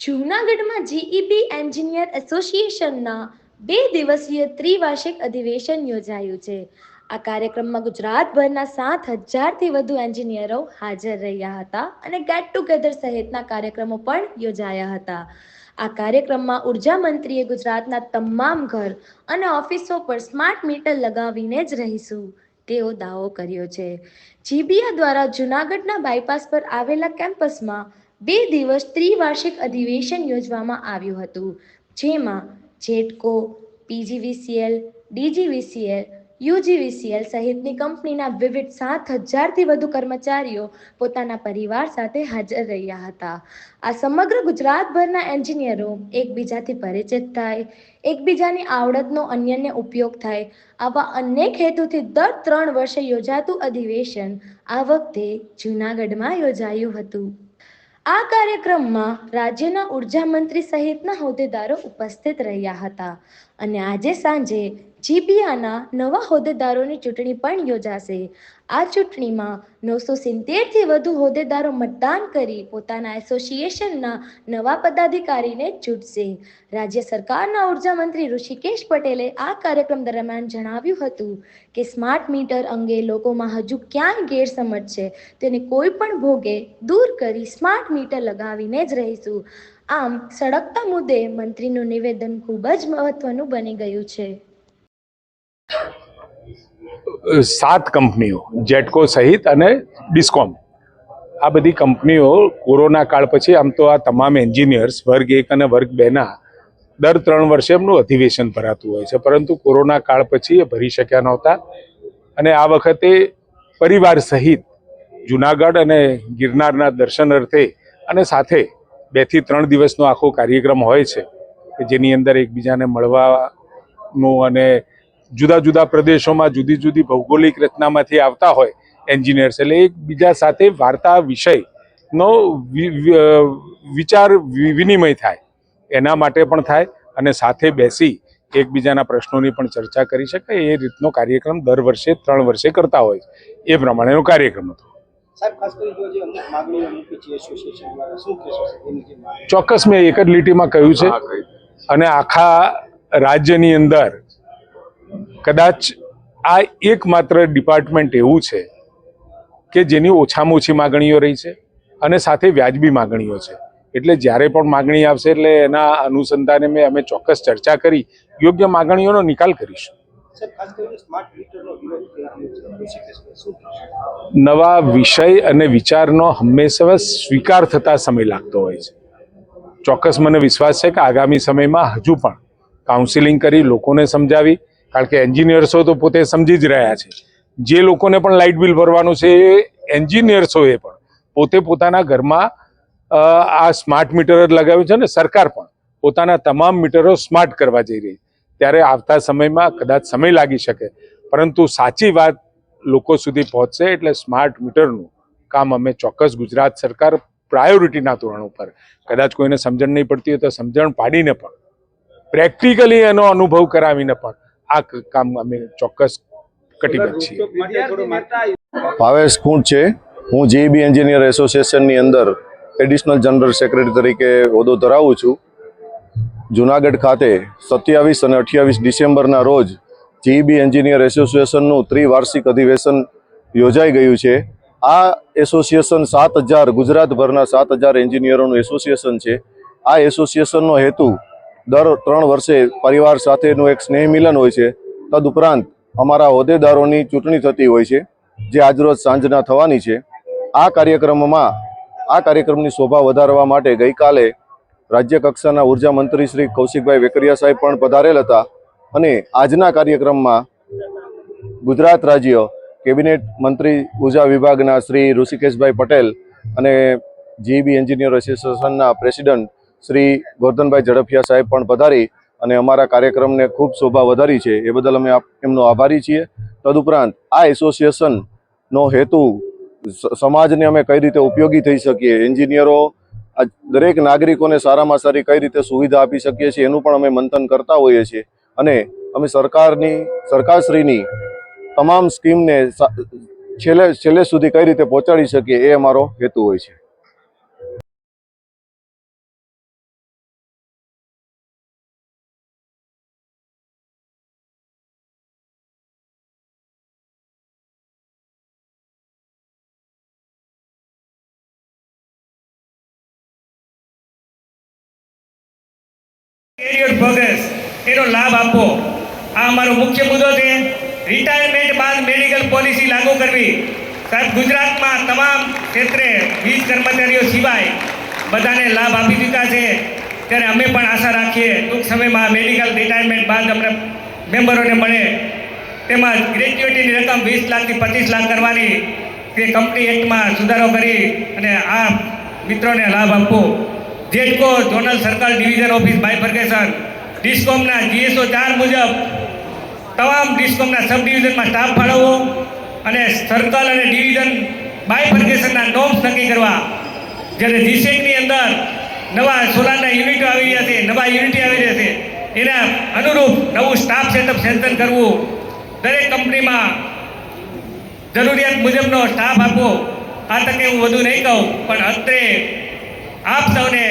જૂનાગઢમાં GEB engineer એસોસિએશનના બે દિવસીય ત્રિવાર્ષિક અધિવેશન યોજાયું છે. આ કાર્યક્રમમાં ગુજરાતભરના સાત હજારથી વધુ એન્જિનિયરો હાજર રહ્યા હતા અને ગેટ ટુગેધર સહિતના કાર્યક્રમો પણ યોજાયા હતા. આ કાર્યક્રમમાં ઊર્જા મંત્રીએ ગુજરાતના તમામ ઘર અને ઓફિસો પર સ્માર્ટ મીટર લગાવીને જ રહીશું, તેવો દાવો કર્યો છે. જીબીએ દ્વારા જૂનાગઢના બાયપાસ પર આવેલા કેમ્પસમાં બે દિવસ ત્રિવાર્ષિક અધિવેશન યોજવામાં આવ્યું હતું, જેમાં જેટકો પીજીવીસીએલ, ડીજીવીસીએલ, યુજીવીસીએલ સહિતની કંપનીના વિવિધ સાત હજારથી વધુ કર્મચારીઓ પોતાના પરિવાર સાથે હાજર રહ્યા હતા. આ સમગ્ર ગુજરાતભરના એન્જિનિયરો એકબીજાથી પરિચિત થાય, એકબીજાની આવડતનો અન્યને ઉપયોગ થાય, આવા અનેક હેતુથી દર ત્રણ વર્ષે યોજાતું અધિવેશન આ વખતે જૂનાગઢમાં યોજાયું હતું. આ કાર્યક્રમમાં રાજ્યના ઊર્જા મંત્રી સહિતના હોદ્દેદારો ઉપસ્થિત રહ્યા હતા. અને આજે સાંજે જીબીઆના નવા હોદ્દેદારોની ચૂંટણી પણ યોજાશે. આ ચૂંટણીમાં નવસો સિત્તેરથી વધુ હોદ્દેદારો મતદાન કરી પોતાના એસોસિએશનના નવા પદાધિકારીને ચૂંટશે. રાજ્ય સરકારના ઊર્જા મંત્રી ઋષિકેશ પટેલે આ કાર્યક્રમ દરમિયાન જણાવ્યું હતું કે સ્માર્ટ મીટર અંગે લોકોમાં હજુ ક્યાંય ગેરસમજ છે. તેને કોઈ પણ ભોગે દૂર કરી સ્માર્ટ મીટર લગાવીને જ રહીશું. આમ સળગતા મુદ્દે મંત્રીનું નિવેદન ખૂબ જ મહત્વનું બની ગયું છે. સાત કંપનીઓ, જેટકો સહિત અને ડિસ્કોમ. આ બધી કંપનીઓ કોરોના કાળ પછી આમ તો આ તમામ એન્જિનિયર્સ, વર્ગ એક અને વર્ગ બેના દર ત્રણ વર્ષે એમનું અધિવેશન ભરાતું હોય છે. પરંતુ કોરોના કાળ પછી એ ભરી શક્યા નહોતા. અને આ વખતે પરિવાર સહિત જુનાગઢ અને ગિરનારના દર્શન અર્થે અને સાથે બેથી ત્રણ દિવસનો આખો કાર્યક્રમ હોય છે, કે જેની અંદર એકબીજાને મળવાનું અને જુદા જુદા પ્રદેશોમાં જુદી જુદી ભૌગોલિક રચનામાંથી આવતા હોય એન્જિનિયર્સ. એટલે એકબીજા સાથે વાર્તા વિષયનો વિચાર વિનિમય થાય. એના માટે પણ થાય અને સાથે બેસી એકબીજાના પ્રશ્નોની પણ ચર્ચા કરી શકાય. એ રીતનો કાર્યક્રમ દર વર્ષે ત્રણ વર્ષે કરતા હોય એ પ્રમાણેનો કાર્યક્રમ હતો. ચોક્કસ મેં એક જ લીટીમાં કહ્યું છે. અને આખા રાજ્યની અંદર કદાચ આ એકમાત્ર ડિપાર્ટમેન્ટ એવું છે કે જેની ઓછામાં ઓછી માગણીઓ રહી છે અને સાથે વ્યાજબી માગણીઓ છે. એટલે જ્યારે પણ માગણી આવશે એટલે એના અનુસંધાને મેં અમે ચોક્કસ ચર્ચા કરી યોગ્ય માગણીઓનો નિકાલ કરીશું. નવા વિષય અને વિચારનો હંમેશા સ્વીકાર થતા સમય લાગતો હોય છે. ચોક્કસ મને વિશ્વાસ છે કે આગામી સમયમાં હજુ પણ કાઉન્સિલિંગ કરી લોકોને સમજાવી કારણ કે એન્જિનિયર્સો તો પોતે સમજી જ રહ્યા છે. જે લોકોને પણ લાઇટ બિલ ભરવાનું છે, એ એન્જિનિયર્સોએ પણ પોતે પોતાના ઘરમાં આ સ્માર્ટ મીટર જ લગાવ્યું છે ને સરકાર પણ પોતાના તમામ મીટરો સ્માર્ટ કરવા જઈ રહી. ત્યારે આવતા સમયમાં કદાચ સમય લાગી શકે. પરંતુ સાચી વાત લોકો સુધી પહોંચશે એટલે સ્માર્ટ મીટરનું કામ અમે ચોક્કસ ગુજરાત સરકાર પ્રાયોરિટીના ધોરણ ઉપર. કદાચ કોઈને સમજણ નહીં પડતી હોય તો સમજણ પાડીને પણ. પ્રેક્ટિકલી એનો અનુભવ કરાવીને પણ. આ કામ અમે ચોક્કસ કટિબદ્ધ છીએ. ભાવેશ ખૂંટ છે. હું જીઈબી એન્જિનિયર એસોસિએશનની અંદર એડિશનલ જનરલ સેક્રેટરી તરીકે હોદ્દો ધરાવું છું. જુનાગઢ ખાતે સત્યાવીસ અને અઠ્યાવીસ ડિસેમ્બરના રોજ જીઈબી એન્જિનિયર એસોસિએશનનું ત્રિવાર્ષિક અધિવેશન યોજાઈ ગયું છે. આ એસોસિએશન સાત હજાર, ગુજરાતભરના સાત હજાર એન્જિનિયરોનું એસોસિએશન છે. આ એસોસિએશનનો હેતુ દર ત્રણ વર્ષે પરિવાર સાથેનું એક સ્નેહ મિલન હોય છે. તદુપરાંત અમારા હોદ્દેદારોની ચૂંટણી થતી હોય છે, જે આજરોજ સાંજના થવાની છે. આ કાર્યક્રમમાં, આ કાર્યક્રમની શોભા વધારવા માટે ગઈકાલે રાજ્ય કક્ષાના મંત્રી શ્રી કૌશિકભાઈ વેકરિયા સાહેબ પણ પધારેલ હતા અને આજના કાર્યક્રમમાં ગુજરાત રાજ્ય કેબિનેટ મંત્રી ઊર્જા વિભાગના શ્રી ઋષિકેશભાઈ પટેલ અને જીબી એન્જિનિયર એસોસિએશનના પ્રેસિડન્ટ શ્રી ગોરધનભાઈ ઝડફિયા સાહેબ પણ પધારી અને અમારા કાર્યક્રમને ખૂબ શોભા વધારી છે. એ બદલ અમે એમનો આભારી છીએ. તદુપરાંત આ એસોસિએશનનો હેતુ સમાજને અમે કઈ રીતે ઉપયોગી થઈ શકીએ, એન્જિનિયરો દરેક નાગરિકોને સારામાં સારી કઈ રીતે સુવિધા આપી શકીએ છીએ એનું પણ અમે મંથન કરતા હોઈએ છીએ. અને અમે સરકારની, સરકારશ્રીની તમામ સ્કીમને છેલ્લે છેલ્લે સુધી કઈ રીતે પહોંચાડી શકીએ એ અમારો હેતુ હોય છે. કેરિયર પ્રોગ્રેસ એનો લાભ આપવો આ અમારો મુખ્ય મુદ્દો છે. રિટાયરમેન્ટ બાદ મેડિકલ પોલિસી લાગુ કરવી. સાહેબ, ગુજરાતમાં તમામ ક્ષેત્રે વીજ કર્મચારીઓ સિવાય બધાને લાભ આપી દીધા છે. ત્યારે અમે પણ આશા રાખીએ ટૂંક સમયમાં મેડિકલ રિટાયરમેન્ટ બાદ અમને મેમ્બરોને મળે. તેમાં ગ્રેજ્યુએટીની રકમ વીસ લાખથી પચીસ લાખ કરવાની તે કંપની એક્ટમાં સુધારો કરી અને આ મિત્રોને લાભ આપવો GETCO zonal circle division office bifurcation, ડિસ્કોમના GSO ચાર મુજબ તમામ ડિસ્કોમના સબ ડિવિઝનમાં સ્ટાફ ફાળવવો અને સર્કલ અને ડિવિઝન બાયફર્કેશનના નોમ્સ નક્કી કરવા. જ્યારે જીસેકની અંદર નવા સોલારના યુનિટો આવી રહ્યા છે, નવા યુનિટી આવી રહ્યા છે, એના અનુરૂપ નવું સ્ટાફ સેટઅપ સેન્શન કરવું. દરેક કંપનીમાં જરૂરિયાત મુજબનો સ્ટાફ આપવો. આ તકે હું વધુ નહીં કહું, પણ અત્રે આપ સૌને